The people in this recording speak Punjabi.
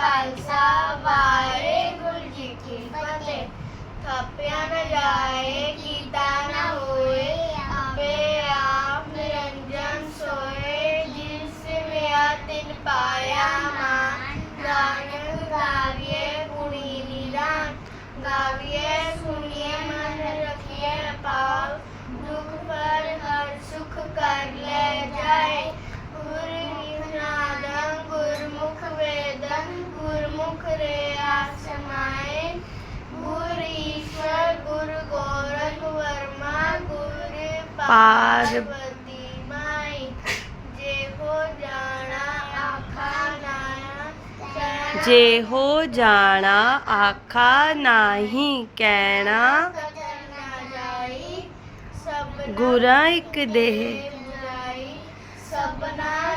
खालसा वाहे गुरु जी की फतेह। तो थप्या न जाए। ਪਾਰ ਜੇ ਹੋ ਜਾਣਾ ਆਖਾ ਨਹੀਂ ਕਹਿਣਾ ਗੁਰਾਂ ਇੱਕ ਦੇਹ। ਸਭਨਾ